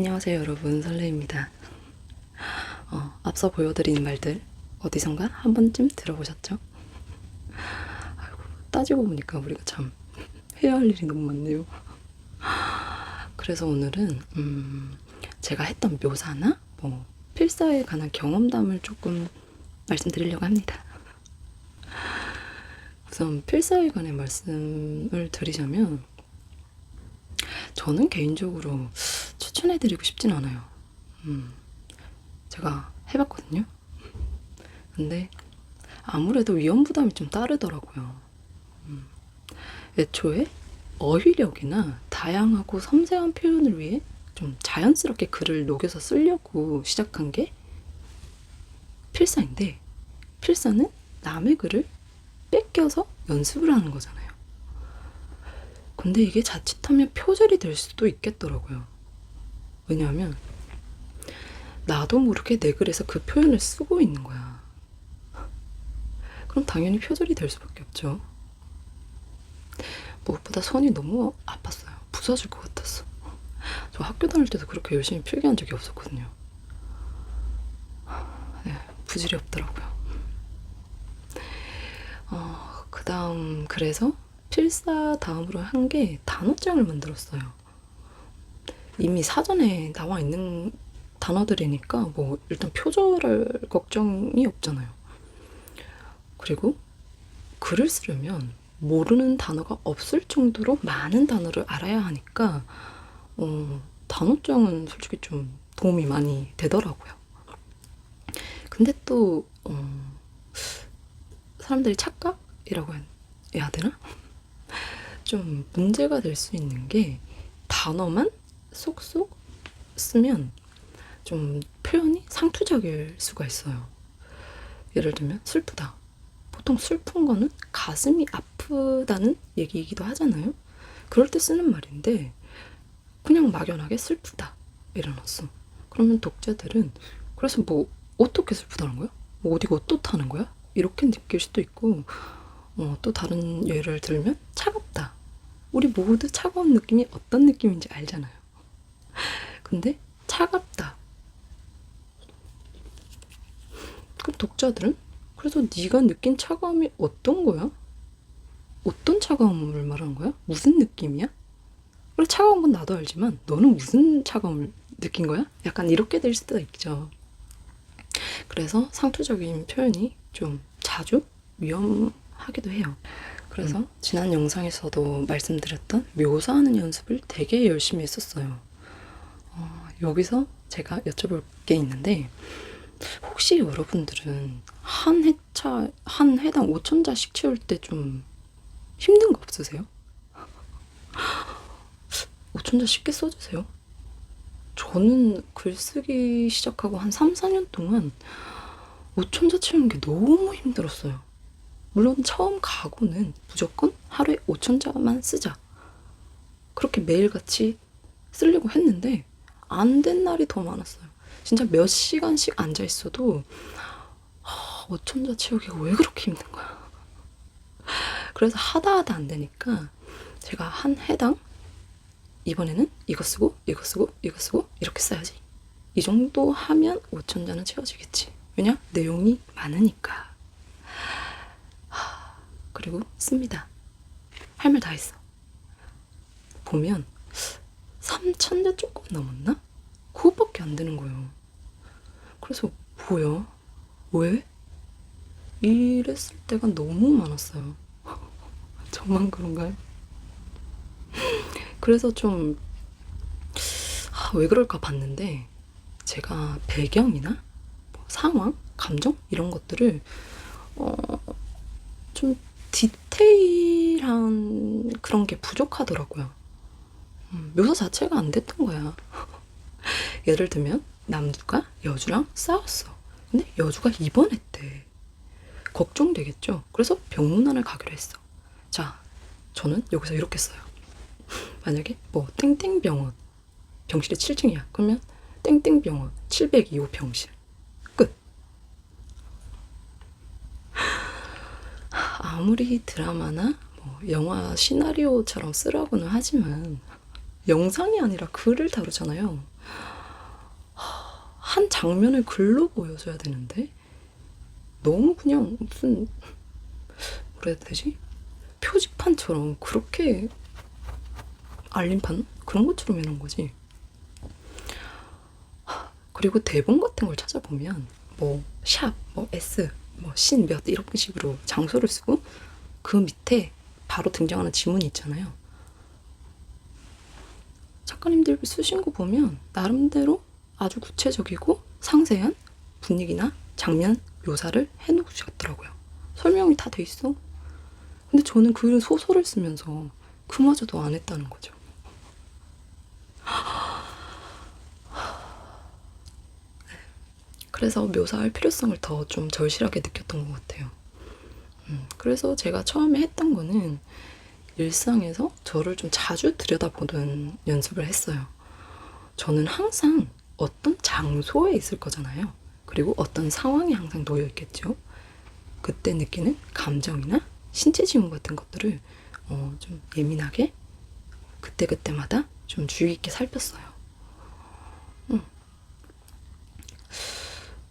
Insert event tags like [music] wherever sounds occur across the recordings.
안녕하세요 여러분 설레입니다. 어, 앞서 보여드린 말들 어디선가 한 번쯤 들어보셨죠? 아이고, 따지고 보니까 우리가 참 해야 할 일이 너무 많네요. 그래서 오늘은 음, 제가 했던 묘사나 뭐 필사에 관한 경험담을 조금 말씀드리려고 합니다. 우선 필사에 관해 말씀을 드리자면 저는 개인적으로 추천해드리고 싶진 않아요. 음, 제가 해봤거든요. 근데 아무래도 위험 부담이 좀 따르더라고요. 음, 애초에 어휘력이나 다양하고 섬세한 표현을 위해 좀 자연스럽게 글을 녹여서 쓰려고 시작한 게 필사인데 필사는 남의 글을 뺏겨서 연습을 하는 거잖아요. 근데 이게 자칫하면 표절이 될 수도 있겠더라고요. 왜냐하면 나도 모르게 내 글에서 그 표현을 쓰고 있는 거야. 그럼 당연히 표절이 될 수밖에 없죠. 무엇보다 손이 너무 아팠어요. 부서질 것 같았어. 저 학교 다닐 때도 그렇게 열심히 필기한 적이 없었거든요. 네, 부질이 없더라고요. 어, 그 다음, 그래서 필사 다음으로 한 게 단어장을 만들었어요. 이미 사전에 나와 있는 단어들이니까 뭐 일단 표절할 걱정이 없잖아요. 그리고 글을 쓰려면 모르는 단어가 없을 정도로 많은 단어를 알아야 하니까 어, 단어장은 솔직히 좀 도움이 많이 되더라고요. 근데 또 어, 사람들이 착각이라고 해야 되나? [laughs] 좀 문제가 될 수 있는 게 단어만 쏙쏙 쓰면 좀 표현이 상투적일 수가 있어요. 예를 들면 슬프다. 보통 슬픈 거는 가슴이 아프다는 얘기이기도 하잖아요. 그럴 때 쓰는 말인데 그냥 막연하게 슬프다 이래놨어. 그러면 독자들은 그래서 뭐 어떻게 슬프다는 거야? 뭐 어디가 어떻다는 거야? 이렇게 느낄 수도 있고 어, 또 다른 예를 들면 차갑다. 우리 모두 차가운 느낌이 어떤 느낌인지 알잖아요. 근데 차갑다. 그럼 독자들은 그래서 네가 느낀 차가움이 어떤 거야? 어떤 차가움을 말하는 거야? 무슨 느낌이야? 그래 차가운 건 나도 알지만 너는 무슨 차가움을 느낀 거야? 약간 이렇게 될 수도 있죠. 그래서 상투적인 표현이 좀 자주 위험하기도 해요. 그래서 지난 영상에서도 말씀드렸던 묘사하는 연습을 되게 열심히 했었어요. 어, 여기서 제가 여쭤볼 게 있는데 혹시 여러분들은 한 회차 한 회당 5천 자씩 채울 때 좀 힘든 거 없으세요? [gasps] 5천 자 쉽게 써주세요. 저는 글쓰기 시작하고 한 3, 4년 동안 5천 자 채우는 게 너무 힘들었어요. 물론 처음 가고는 무조건 하루에 5천 자만 쓰자. 그렇게 매일같이 쓰려고 했는데 안 된 날이 더 많았어요. 진짜 몇 시간씩 앉아 있어도 5천 자 채우기가 왜 그렇게 힘든 거야. 그래서 하다 하다 안 되니까 제가 한 해당 이번에는 이거 쓰고 이거 쓰고 이거 쓰고 이렇게 써야지. 이 정도 하면 5천 자는 채워지겠지. 왜냐? 내용이 많으니까. 하, 그리고 씁니다. 할 말 다 했어. 보면 3천 자 조금 넘었나? 그것밖에 안 되는 거예요. 그래서 뭐야? 왜? 이랬을 때가 너무 많았어요. [laughs] 저만 그런가요? [laughs] 그래서 좀, 아, 왜 그럴까 봤는데, 제가 배경이나 뭐 상황, 감정? 이런 것들을, 어, 좀 디테일한 그런 게 부족하더라고요. 음, 묘사 자체가 안 됐던 거야. [laughs] 예를 들면, 남주가 여주랑 싸웠어. 근데 여주가 입원했대. 걱정되겠죠? 그래서 병문안을 가기로 했어. 자, 저는 여기서 이렇게 써요. [laughs] 만약에 뭐 땡땡 병원 병실이 7층이야. 그러면 땡땡 병원 702호 병실 끝. [laughs] 아무리 드라마나 뭐 영화 시나리오처럼 쓰라고는 하지만 영상이 아니라 글을 다루잖아요. 한 장면을 글로 보여줘야 되는데 너무 그냥 무슨 뭐라 해야 되지? 표지판처럼 그렇게 알림판 그런 것처럼 해놓은 거지. 하, 그리고 대본 같은 걸 찾아보면 뭐 샵, 뭐 S, 뭐 신 몇 이런 식으로 장소를 쓰고 그 밑에 바로 등장하는 지문이 있잖아요. 작가님들 쓰신 거 보면 나름대로 아주 구체적이고 상세한 분위기나 장면 묘사를 해놓으셨더라고요. 설명이 다 돼 있어. 근데 저는 그 소설을 쓰면서 그마저도 안 했다는 거죠. 그래서 묘사할 필요성을 더 좀 절실하게 느꼈던 것 같아요. 음, 그래서 제가 처음에 했던 거는 일상에서 저를 좀 자주 들여다보는 연습을 했어요. 저는 항상 어떤 장소에 있을 거잖아요. 그리고 어떤 상황에 항상 놓여 있겠죠. 그때 느끼는 감정이나 신체 지문 같은 것들을 어, 좀 예민하게 그때그때마다 좀 주의 있게 살폈어요. 음.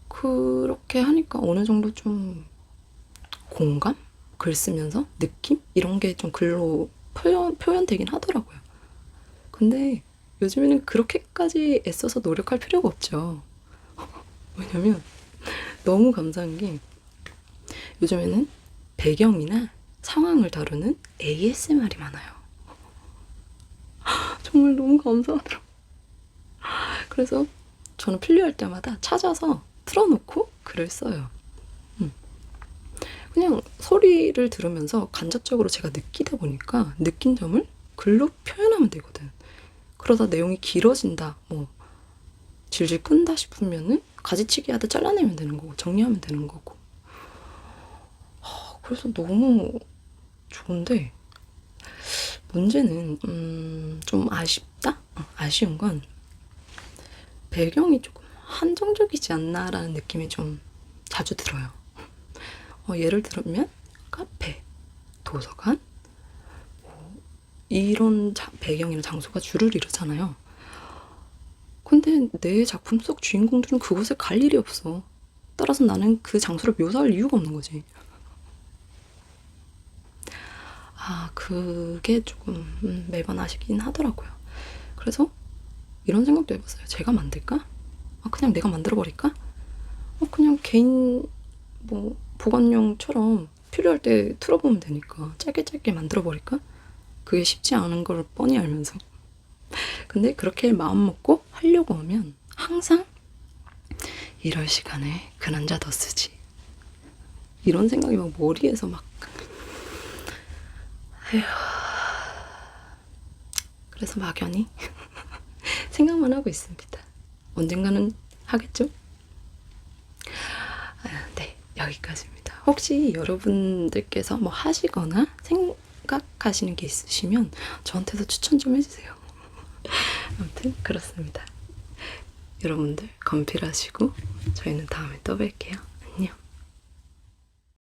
그렇게 하니까 어느 정도 좀 공감? 글 쓰면서 느낌? 이런 게 좀 글로 표현, 표현되긴 하더라고요. 근데 요즘에는 그렇게까지 애써서 노력할 필요가 없죠. [laughs] 왜냐면 너무 감사한 게 요즘에는 배경이나 상황을 다루는 ASMR이 많아요. [laughs] 정말 너무 감사하더라고요. 그래서 저는 필요할 때마다 찾아서 틀어놓고 글을 써요. 음. 그냥 소리를 들으면서 간접적으로 제가 느끼다 보니까 느낀 점을 글로 표현하면 되거든. 그러다 내용이 길어진다, 뭐 질질 끈다 싶으면은 가지치기 하듯 잘라내면 되는 거고 정리하면 되는 거고. 하, 그래서 너무 좋은데 문제는 음, 좀 아쉽다. 어, 아쉬운 건 배경이 조금 한정적이지 않나라는 느낌이 좀 자주 들어요. 어, 예를 들면 카페, 도서관 뭐 이런 자- 배경이나 장소가 주를 이루잖아요. 근데 내 작품 속 주인공들은 그곳에 갈 일이 없어. 따라서 나는 그 장소를 묘사할 이유가 없는 거지. 아, 그게 조금 음, 매번 아쉽긴 하더라고요. 그래서 이런 생각도 해봤어요. 제가 만들까? 아, 그냥 내가 만들어버릴까? 어, 그냥 개인 뭐 보관용처럼 필요할 때 틀어보면 되니까 짧게 짧게 만들어 버릴까? 그게 쉽지 않은 걸 뻔히 알면서. 근데 그렇게 마음 먹고 하려고 하면 항상 이럴 시간에 그 남자 더 쓰지. 이런 생각이 막 머리에서 막. 에휴. 그래서 막연히 [laughs] 생각만 하고 있습니다. 언젠가는 하겠죠? 여기까지입니다. 혹시 여러분들께서 뭐 하시거나 생각하시는 게 있으시면 저한테도 추천 좀 해주세요. [laughs] 아무튼 그렇습니다. 여러분들 건필하시고 저희는 다음에 또 뵐게요.